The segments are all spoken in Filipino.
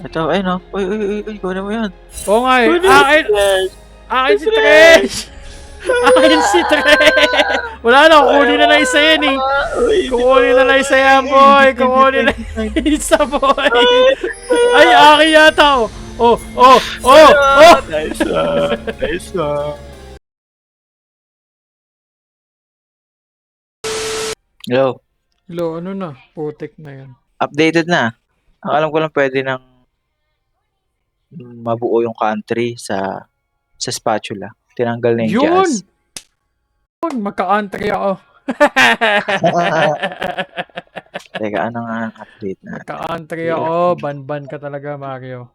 Ito, ayun oh. Uy, uy, uy, uy, kunin mo yan. Oo nga eh. Akin, akin si Trish! Akin si Trish! Wala na, kukunin na lang isa yan eh. Kukunin na lang isa yan, boy. Kukunin na isa, boy. Ay, akin yata oh. Oh, oh, oh, oh! Nice one. Nice one. Yo, Lo, ano na? Putik na yan. updated na. Ang alam ko lang pwede nang mabuo yung country sa sa spatula. Tinanggal na yung Yun! jazz. Yun, magka-country ako. Teka, ano nga ang update na? Magka-country ako. Ban-ban ka talaga, Mario.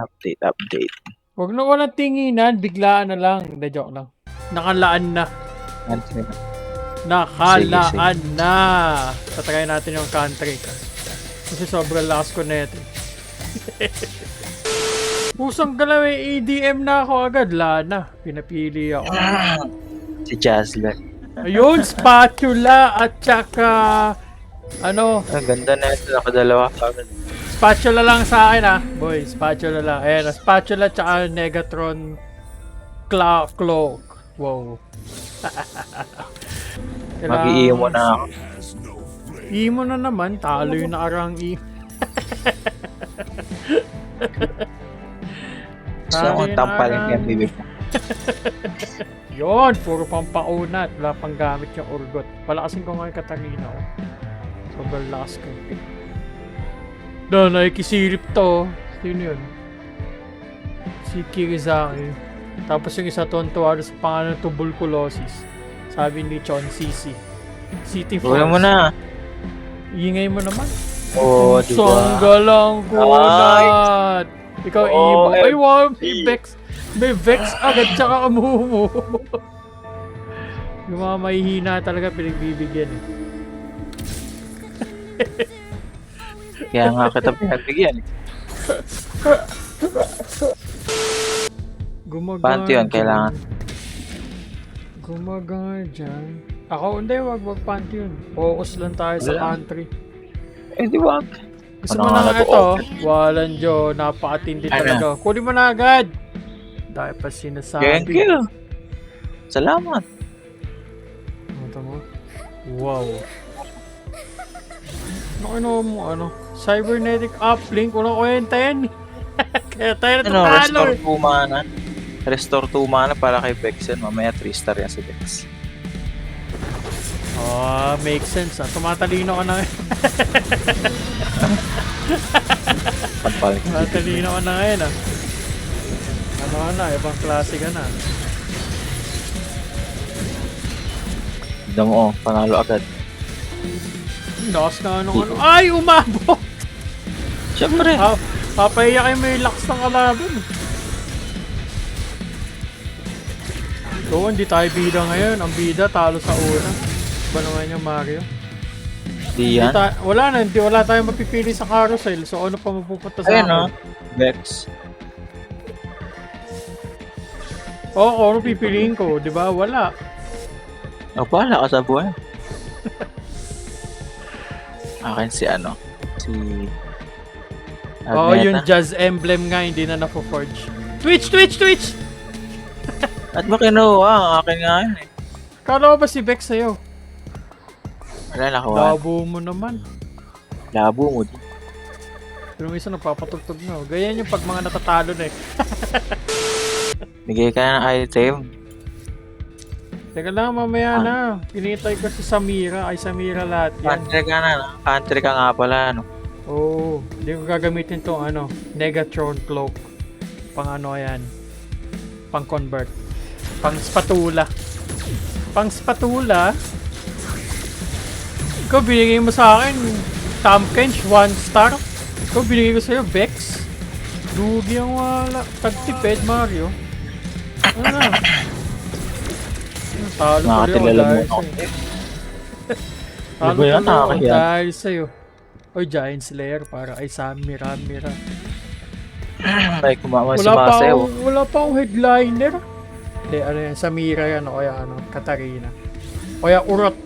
Update, update. Huwag na walang tinginan, biglaan na lang. Hindi, joke lang. Nakalaan na. Country na. Nakalaan na. Tatry natin yung country. Kasi sobrang lakas ko na ito. Pusang galaw eh, EDM na ako agad. Lana. Pinapili ako. Si Jazzlet. Ayun, spatula at saka ano, Ang ganda na ito. Nakadalawa ka. spatula lang sa akin ah. Boy, spatula lang. Ayan, spatula at saka Negatron Cla Cloak. Wow. Mag-iimo na ako. Imo na naman, talo yung nakarang i. Gusto kong tampalin yung bibig mo. Yon, puro pampaunat. Wala pang gamit yung urgot. Palakasin ko nga yung Katarina. Oh. Sobrang lakas ko. No, nakikisilip to. Sino yun? Si Kirizaki. Tapos yung isa tontuwa sa pangalan ng tuberculosis. Sabi ni Chon Sisi. City Force. Huwag mo na. Ingay mo naman. Oo, oh, di ba? Sangga lang kunat. Ikaw Oo, iba. Ay, eh. wow, may Vex. May Vex agad tsaka kamumu. Yung mga mahihina talaga pinagbibigyan eh. Kaya nga kita pinagbigyan. Gumagana Panty yun, kailangan. Gumagana dyan. Ako, hindi, wag wag panty yun. Focus lang tayo sa Wala. country. Eh, di ba? Gusto Ano mo na nga ito? Walang Diyo, napakatindi talaga. Kunin mo na agad! Dahil pa Thank sinasabi. you. Salamat. Ano mo? Wow. Ano ano mo ano? Cybernetic uplink, walang kwenta yan. Kaya tayo Ano, natutalo restore eh. 2 mana. Restore 2 mana para kay Vex yan. Mamaya 3 star yan si Vex. Oh, makes sense ah. Tumatalino ka na ngayon. Pagpalit. Tumatalino ka na ngayon ah. Ano ka na, ibang klase ka na. Mo, oh, panalo agad. Lakas na ano ano. Ay, umabot! Siyempre. Ah, papahiya kayo may lakas ng kalaban. Oo, hindi tayo bida ngayon. Ang bida, talo sa una. Ba naman yung Mario? Di Hindi yan. ta- wala na, hindi wala tayong mapipili sa carousel. So ano pa mapupunta sa Ayun, oh. akin? Vex. Oo, oh, ano pipiliin ko? Di ba? Wala. O, pala ka sa buhay. Akin si ano? Si... Oo, oh, yung jazz emblem nga, hindi na na-forge. Twitch, Twitch, Twitch! At mo kinuha? Ang akin nga yun eh. Kala ko ba si Bex sa'yo? Wala nakuha. Labo mo naman. Labo mo. din. Pero minsan nagpapatugtog na. oh. Ganyan yung pag mga natatalo na eh. Bigay ka ng item. Teka lang, mamaya na. Pinitay ko si Samira. Ay, Samira lahat yan. Country ka na. Country ka nga pala. No? Oo. Oh, hindi ko gagamitin tong ano, Negatron Cloak. Pang ano yan. Pang convert. Pang spatula. Pang spatula. Ikaw binigay mo sa akin, Tom Kench, 1 star. Ikaw binigay ko sa'yo, Vex. Lugi ang wala. Tagtipid, Mario. Ano na? Talo tuloy ako Nakakilala mo dahil ako. sa'yo. Ano Talo yan? tuloy ako dahil sa'yo. Oy, Giant Slayer para ay Samira, Mira. Ay, kumama si akong, wala pa akong headliner. Hindi, ano yan, Samira yan o kaya ano, Katarina. O kaya Urot.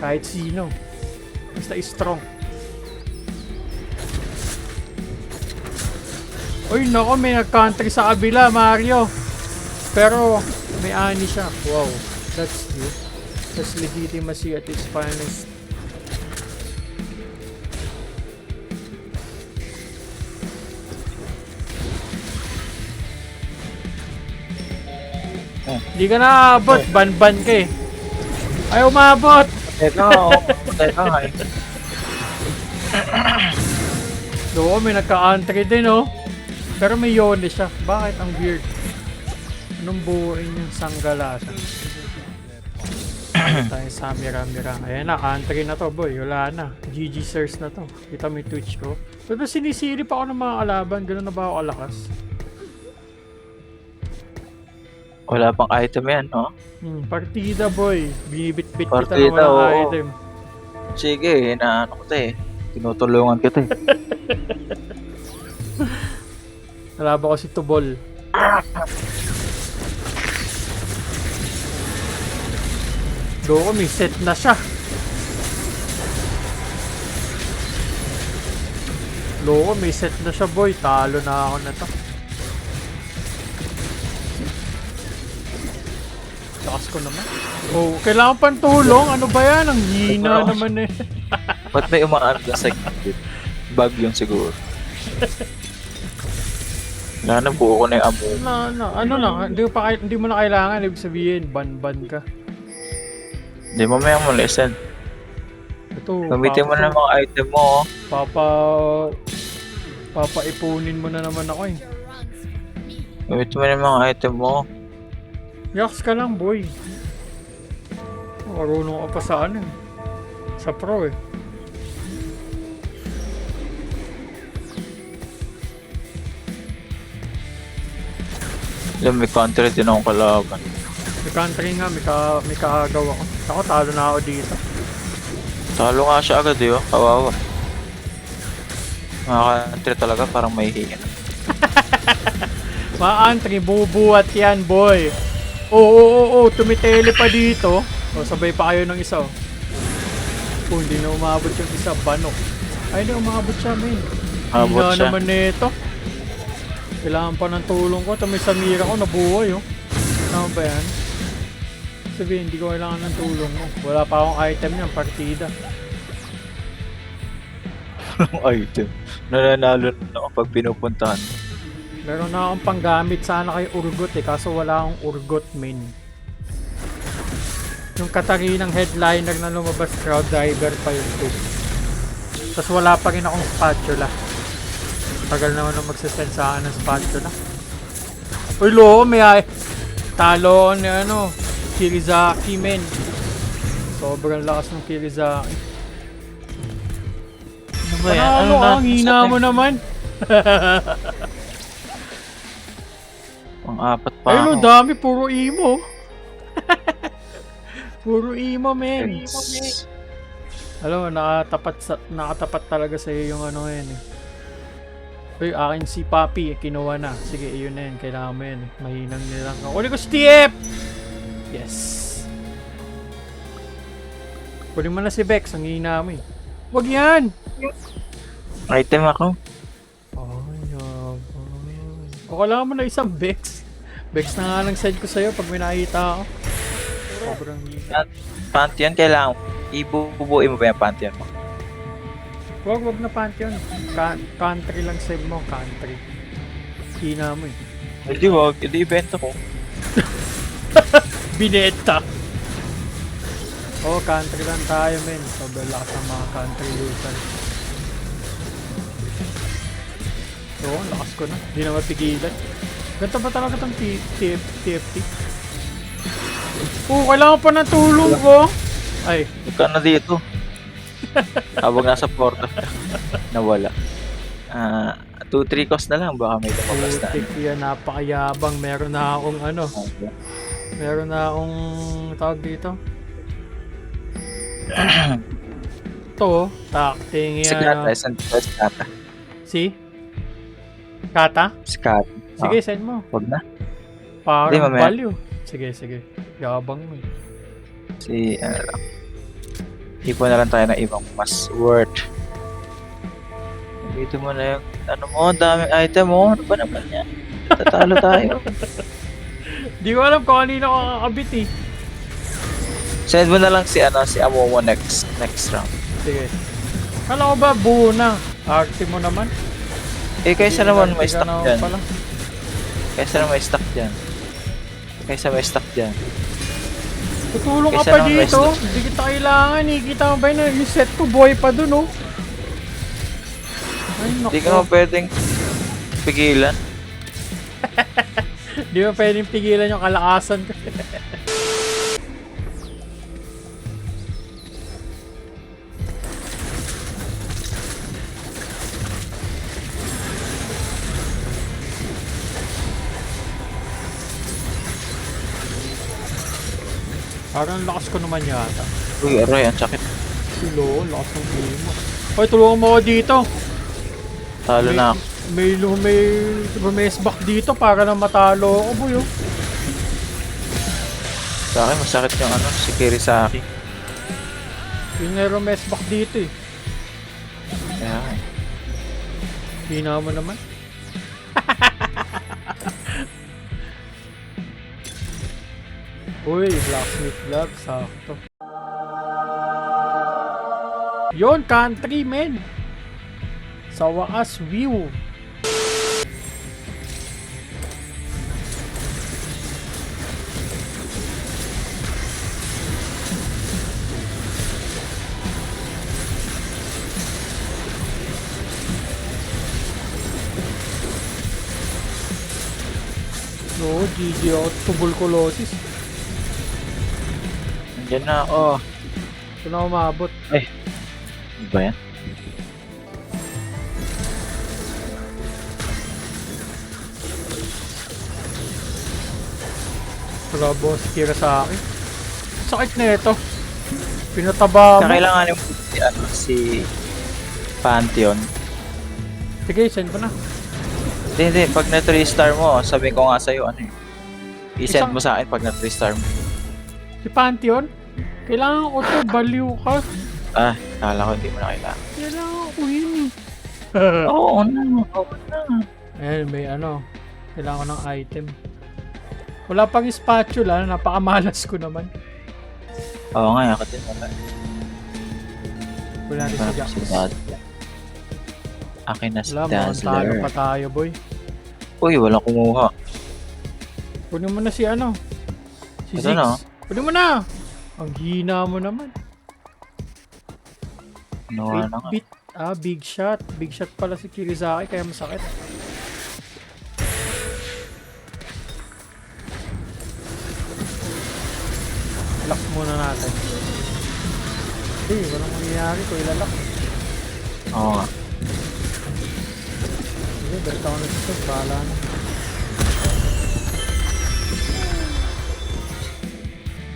Kahit sino. Basta strong. Uy, nako, may nag-country sa kabila, Mario. Pero, may ani siya. Wow, that's good. That's legitimacy at its finest. Oh. Hindi ka naabot, ban-ban ka eh. Ay, umabot! Teka. Teka eh. Oo, may nagka-country din oh. Pero may yone siya. Bakit ang weird? Anong buuin yung sanggalasan? Tayo sa mira-mira. Ayan na, country na to boy. Wala na. GG sirs na to. Kita mo yung Twitch ko. Pero sinisilip ako ng mga kalaban. Ganun na ba ako kalakas? Wala pang item yan, no? Hmm, partida boy. Binibit-bit kita ng Partida, walang oo. item. Sige, inaano ko to eh. Tinutulungan kita eh. Nalaban ko si Tubol. Loko, may set na siya. Loko, may set na siya boy. Talo na ako na to. Takas ko naman. Oh, kailangan pang tulong. Ano ba yan? Ang hina naman eh. Ba't may umaan ka sa gilid? Bug yun siguro. Wala na, buo ko na yung amo. Na, na, ano lang, hindi, mo pa, hindi mo na kailangan. Ibig sabihin, ban-ban ka. Hindi, mamaya mo listen. Ito, Gamitin mo na yung mga item mo, oh. Papa... Papaipunin mo na naman ako eh. Gamitin mo na yung mga item mo. Yaks ka lang, boy. Marunong ka pa sa ano eh. Sa pro eh. Alam, may country din akong kalaban. May country nga, may, ka, may kaagaw ako. Ako, talo na ako dito. Talo nga siya agad oh. Kawawa. Mga country talaga, parang may hiya. Mga country, bubuhat yan, boy. Oo, oo, oo, oo, tumitele pa dito. O, sabay pa kayo ng isa, oh. Oh, hindi na umabot yung isa, banok. Ay, hindi umabot siya, men. Abot Hina siya. naman nito. Kailangan pa ng tulong ko. Ito may Samira ko, nabuhay oh. Tama ba yan? Sabihin, hindi ko kailangan ng tulong mo. Wala pa akong item niyan, partida. Anong item? Nananalo na ako pag pinupuntahan. Meron na akong panggamit sana kay Urgot eh, kaso wala akong Urgot main. Yung Katarinang headliner na lumabas, crowd diver pa yun too. Tapos wala pa rin akong spatula. Tagal naman na magsasend sa akin ng spatula. Uy, loko, may ay... Talo ako ni ano, Kirizaki, men. Sobrang lakas ng Kirizaki. Ano ba yan? Panalo, na? ang hina mo naman. Pang apat pa Ayun, ang dami, puro emo. puro emo, men. Yes. Alam mo, nakatapat, sa, nakatapat talaga sa iyo yung ano yan eh. Uy, akin si Papi, eh, kinuha na. Sige, yun na yun. Kailangan mo yan eh. Mahinang nilang. Kunin ko si TF! Yes. Kunin mo na si Bex. Ang hina mo eh. Wag yan! Item ako. Ay, yabang. O, kailangan mo na isang Bex. Bex na nga lang send ko sa'yo pag may nakita ako. Sobrang hina. Pantheon, kailangan ibubuin mo ba yung Pantheon mo? Wag, wag na Pantheon. Ka- country lang save mo, country. Hina mo eh. Hindi wag, hindi ibenta ko. Bineta! Oh, country lang tayo, men. Sobrang lakas ng mga country loser. Oo, ang lakas ko na. Hindi na mapigilan. Ganito ba talaga itong TFT? Oo, kailangan pa ng tulong ko. Ay, Huwag ka na dito. Habang nasa porta. Nawala. Ah, 2-3 cost na lang. Baka may lumabas na. putik yan, napakayabang. Meron na akong ano, meron na akong tawag dito. to, takting Si yan. Kata, ah. isang test Kata. Si? Kata? Si Kata. Sige, send mo. Huwag na. Parang Hindi, mamaya. value. Sige, sige. Yabang mo eh. Si, ano lang. Ipon na lang tayo ng ibang mas worth. Dito mo na yung, ano mo, daming item mo. Ano ba naman yan? Tatalo tayo. Di ko alam kung kanino ko kakabit eh. Send mo na lang si, ano, si Amomo next, next round. Sige. Kala ko ba buo na? Arte mo naman. Eh, kaysa naman may Hindi stock ka naman dyan. pala. Kaysa naman may stock dyan. Kaysa may stock dyan. Tutulong ka pa dito. Hindi kita kailangan eh. Kita mo ba yun? Yung set ko boy pa dun oh. Ay naku. Hindi ka naman pwedeng pigilan. Di ba pwedeng pigilan yung kalakasan ko? Parang lakas ko naman yata. Uy, aray, ang sakit. Silo, lakas ng game mo. Hoy, tulungan mo ako dito. Talo na ako. May, may, may rumesbak dito para na matalo ako, boy. Oh. Sa akin, masakit yung ano, si Kirisaki. Yung may rumesbak dito eh. Kaya, Hina mo naman. Uy, blacksmith glove, sakto. Yon, country, men. Sa wakas, view. No, GG ako. Tuberculosis. Nandiyan na ako. Ito na umabot. Ano ba yan? Grabe si Kira sa akin. Sakit na ito. Pinataba mo. Kakailanganin mo si, ano, si Pantheon. Sige, send ko na. Hindi, hindi. Pag na 3 star mo, sabi ko nga sa'yo, ano eh. I-send Isang- mo sa akin pag na 3 star mo. Si Pantheon? Kailangan ko to. Baliw ka. Ah, kala ko hindi mo na kailangan. Kailangan ko yun eh. Oo na, oo na. Ayan, may ano. Kailangan ko ng item. Wala pang spatula. Napakamalas ko naman. Oo nga, ako din wala. Wala rin si Jax. Akin na si Wala, mukhang talo Dazzler. pa tayo, boy. Uy, walang kumuha. Kunin mo na si ano. Si Ito Ziggs. na, oh. Kunin mo na. Ang hina mo naman. Kinuha na nga. Big, ah, big shot. Big shot pala si Kirizaki kaya masakit. Lock muna natin. Eh, walang mangyayari ko ilalak. Oo nga. Sige, balik ako na dito. Bahala na.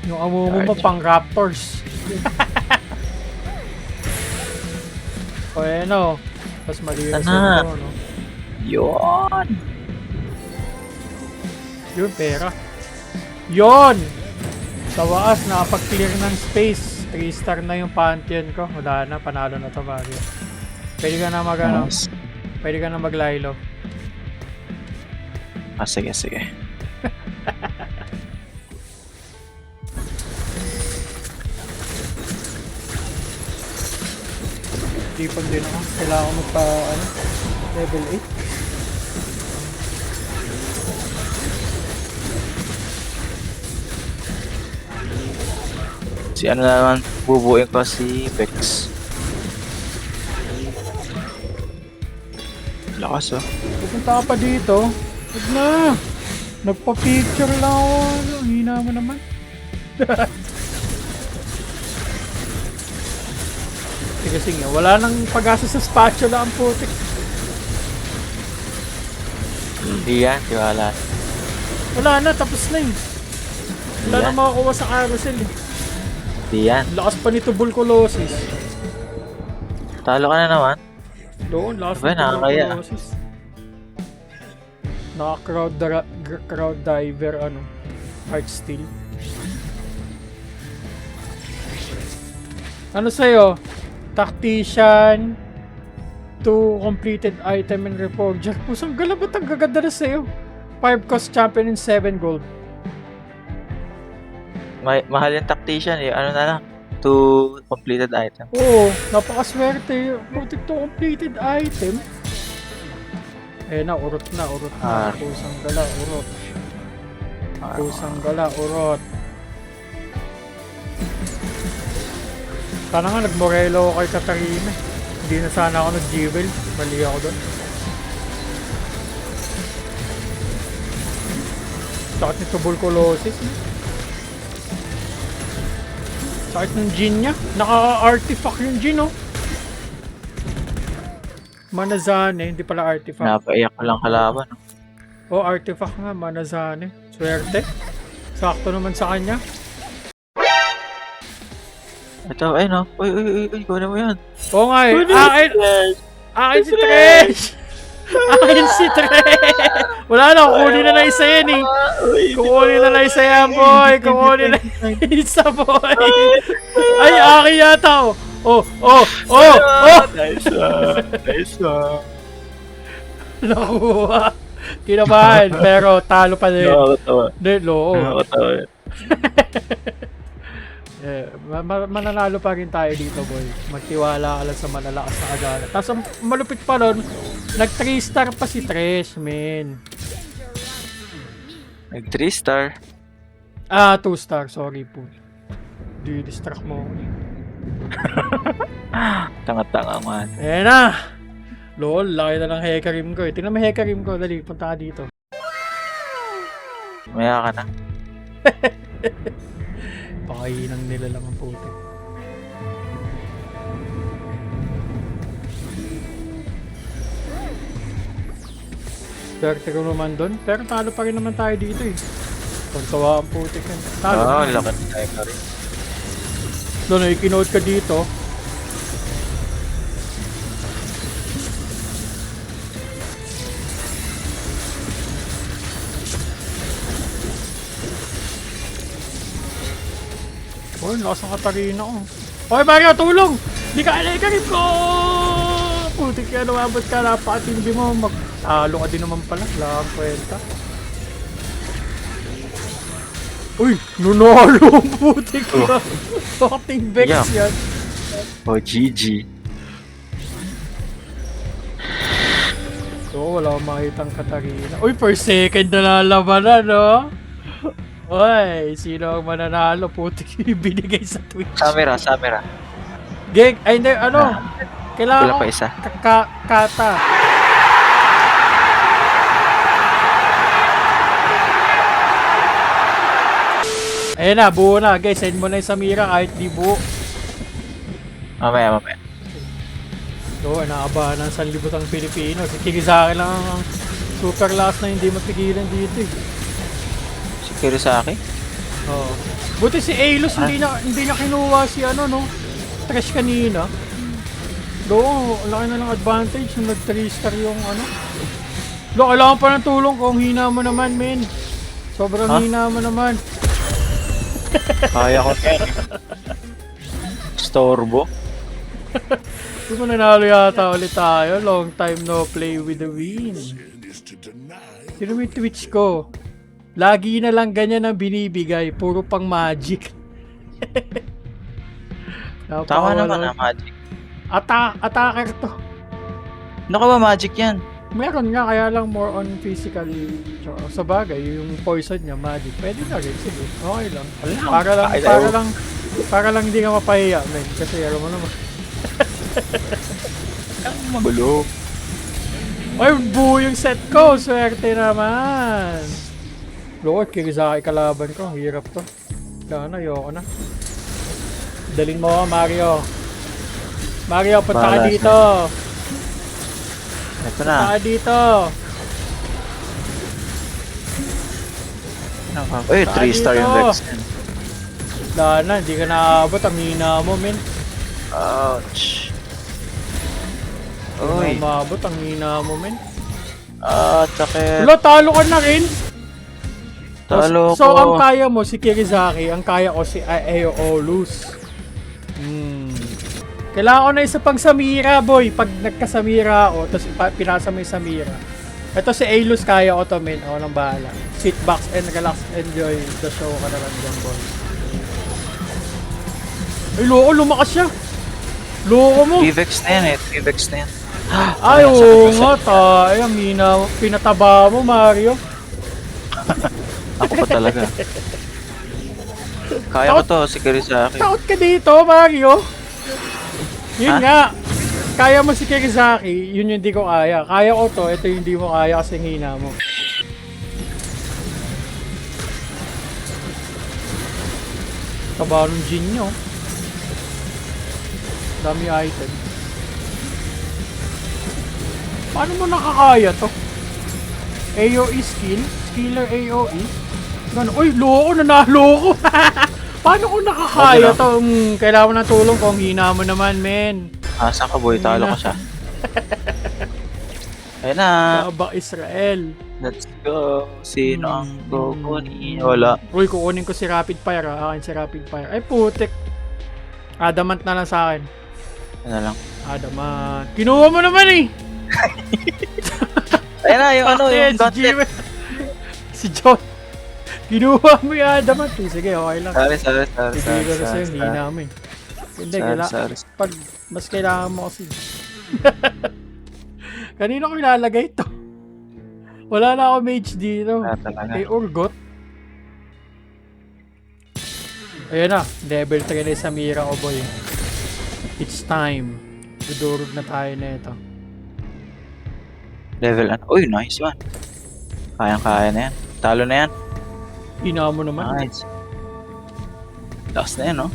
Yung amo mo ba pang Raptors? o ano, mas mali yung Sana. set ko, no? Yun! Yun, pera. Yun! Sa wakas, nakapag-clear ng space. 3 star na yung Pantheon ko. Wala na, panalo na to, Mario. Pwede ka na mag, ano, Nice. pwede ka na mag-lilo. Ah, sige, sige. Tipon din ako. Kailangan ko magpa, ano, level 8. Si ano na naman, bubuin ko si Vex. Lakas oh. Pupunta ka pa dito. Huwag na. Nagpa-picture lang ako. Hina mo naman. sige, sige. Wala nang pag-asa sa spatula ang putik. Hindi yan, tiwala. Wala na, tapos na yun. Wala Yan. na makakuha sa carousel eh. Hindi yan. Lakas pa ni tuberculosis. Talo ka na naman. Doon, lakas Aba, ni nakakaya. tuberculosis. Naka-crowd dra- gr- crowd diver, ano, heart steal. Ano sa'yo? Tactician, to completed item and reforger. Pusang gala ba't ang gaganda na sa'yo? 5 cost champion and 7 gold. Ma- mahal yung tactician eh. Ano na lang? To completed item. Oo, napakaswerte. Putik to completed item. Eh na, urot na, urot na. Ah. Pusang gala, urot. Ah, Pusang gala, urot. Sana nga nagmorelo ako kay Katarina. Hindi na sana ako nag-Jewel. Mali ako doon. Sakit ni tuberculosis. Sakit ng gin niya. Naka-artifact yung gin, oh. Manazane, hindi pala artifact. Napaiyak ko lang kalaban. Oh, artifact nga, Manazane. Swerte. Sakto naman sa kanya. Ito, ayun oh. Uy, uy, uy, uy, kunin mo yan. Oo nga eh. Akin, akin si Tresh! Akin si Tresh! Wala na, kukunin na na isa yan eh. Kukunin na na isa yan, boy. Kukunin na isa, boy. Ay, akin yata oh. Oh, oh, oh, oh! Nice one. Nice one. Nakuha. Kinabahan, pero talo pa din. Nakakatawa. Hindi, loo. Nakakatawa. Eh, ma- ma- mananalo pa rin tayo dito, boy. Magtiwala ka lang sa malalakas na agana. Tapos ang malupit pa nun, nag 3 star pa si Tres, men. Nag 3 star. Ah, 2 star, sorry po. Di-distract mo. Tanga-tanga man. Eh na! Lol, laki na ng hekarim ko eh. Tingnan mo hekarim ko, dali, punta ka dito. Maya ka na. Pakainan nila lang ang puto. Swerte ko naman doon, pero talo pa rin naman tayo dito eh. Pagkawa ang putik yan. Talo. Laki na tayo ka rin. Doon, ay kinote ka dito. Lakas ng Katarina ko. Okay, Mario, tulong! Di ka alay ko! Putik yan, umabot ka, napakatindi mo. Magtalo ka din naman pala. Kang kwenta. Uy, nunalo ang putik ka. Fucking Vex Yeah. yan. Oh, GG. So, wala akong makitang Katarina. Uy, per second na lalabanan, no? Uy, sino ang mananalo? Putik yung binigay sa Twitch. Camera, camera. Geg, ay hindi, ano? Kailangan Wala ko pa isa. kaka- kata. Ayan na, buo na. Guys, send mo na yung Samira kahit di buo. Mamaya, mamaya. So, nakabahan ng sanlibutang Pilipino. Si Kikizaki lang ang super last na hindi mapigilan dito eh. Akin. Oo. Buti si Alos hindi na hindi na kinuha si ano no. Trash kanina. Do, laki na lang advantage nung nag 3 star yung ano. Lo, kailangan pa ng tulong kung hina mo naman, men. Sobrang Ha? hina mo naman. Kaya ko. Storbo. Hindi mo nanalo yata ulit tayo. Long time no play with the win. Sino may Twitch ko? Lagi na lang ganyan ang binibigay. Puro pang magic. Tama naman ah, magic. Ata attacker to. Ano ka ba magic yan? Meron nga, kaya lang more on physical. Sa bagay, yung poison niya, magic. Pwede na rin, sige. Okay lang. Para lang, Ay, para ayaw. lang, para lang hindi ka mapahiya, men. Kasi alam mo naman. Ang magulo. Ay, buo yung set ko. Swerte naman. Lord, Kirizaki kalaban ko. Hirap to. Wala na, ayoko na. Dalin mo ako, Mario. Mario, punta ka Bahala dito. Ito Punta na. ka dito. Uy, 3 star yung. Vex. yan. Wala na, hindi ka nakaabot. Ang hina mo, men. Ouch. Uy. Uy. Ang hina mo, men. Ah, sakit. Wala, talo ka na rin. Talo so, ko. ang kaya mo, si Kirizaki. Ang kaya ko, si Aeolus. Hmm. Kailangan ko na isa pang Samira, boy. Pag nagka-Samira ako, tapos pinasa mo yung Samira. Ito si Ailus, kaya ko to, men. Ako nang bahala. Sit back and relax, enjoy the show ka na lang dyan, boy. Ay, loko, lumakas siya. Loko mo. T-Vex na yan eh. T-Vex na yan. Ay, Ayan, oo nga, tayo. Mina, pinataba mo, Mario. Ako pa talaga. Kaya ko to, si Kirisaki. Takot ka dito, Mario. Yun Ha? nga. Kaya mo si Kirisaki, yun yung hindi ko kaya. Kaya ko to, ito yung hindi mo kaya kasi hina mo. Taba ng gin nyo. Dami item. Paano mo nakakaya to? AOE skill? Skiller AOE? Gano? Uy, loko, nanalo ko! Paano ko nakakaya Okay to? Hmm, kailangan ng tulong kung hina mo naman, men. Asa ka boy, talo ko siya. Ayun na. Baba Israel. Let's go. Sino ang Hmm. kukunin? Wala. Uy, kukunin ko si Rapid Fire. ah. Akin si Rapid Fire. Ay, putik. Adamant na lang sa akin. Ano lang. Adamant. Kinuha mo naman eh! Ayun na, yung ano, yung gauntlet. Si John. Kinuha mo yung Adamant. eh. Sige, okay lang. Sorry, sorry, sorry, Sige, sorry, ko sa'yo. sorry, Hina mo eh. Hindi, sorry, kaila- sorry. pag mas kailangan mo kasi. Kanino ko ilalagay to? Wala na ako mage dito. Wala talaga. Kay Urgot. Ayan na, level 3 na yung Samira o boy. It's time. Dudurog na tayo na ito. Level ano? Uy, nice one. Kayang-kaya na yan. Talo na yan. Hina mo naman. Nice. Last na yan, no?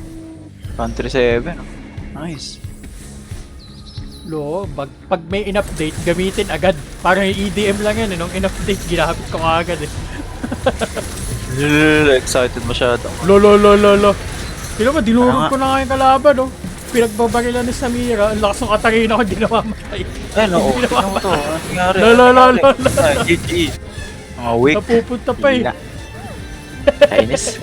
Country 7, no? Nice. Lo, pag, pag may in-update, gamitin agad. Parang yung EDM lang yan, eh. Nung in-update, ginamit ko agad eh. Excited masyado. Lo, lo, lo, lo, lo. Sino ba, dinurog ko na nga yung kalaban, oh. Pinagbabarilan ni Samira, ang lakas ng Katarina ko, di namamatay. Ayun, oo. Hindi Tingnan mo to. Ano nangyari? Lo, lo, lo, lo, Ay, GG. Mga weak. Napupunta pa eh. Kainis.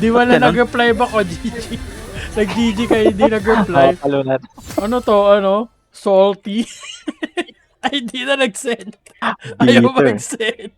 Di Ba't na nag-reply ba ko, GG? Nag-GG kayo, hindi nag-reply. Ano to, ano? Salty? Ay, di na nag-send. Ayaw mag-send.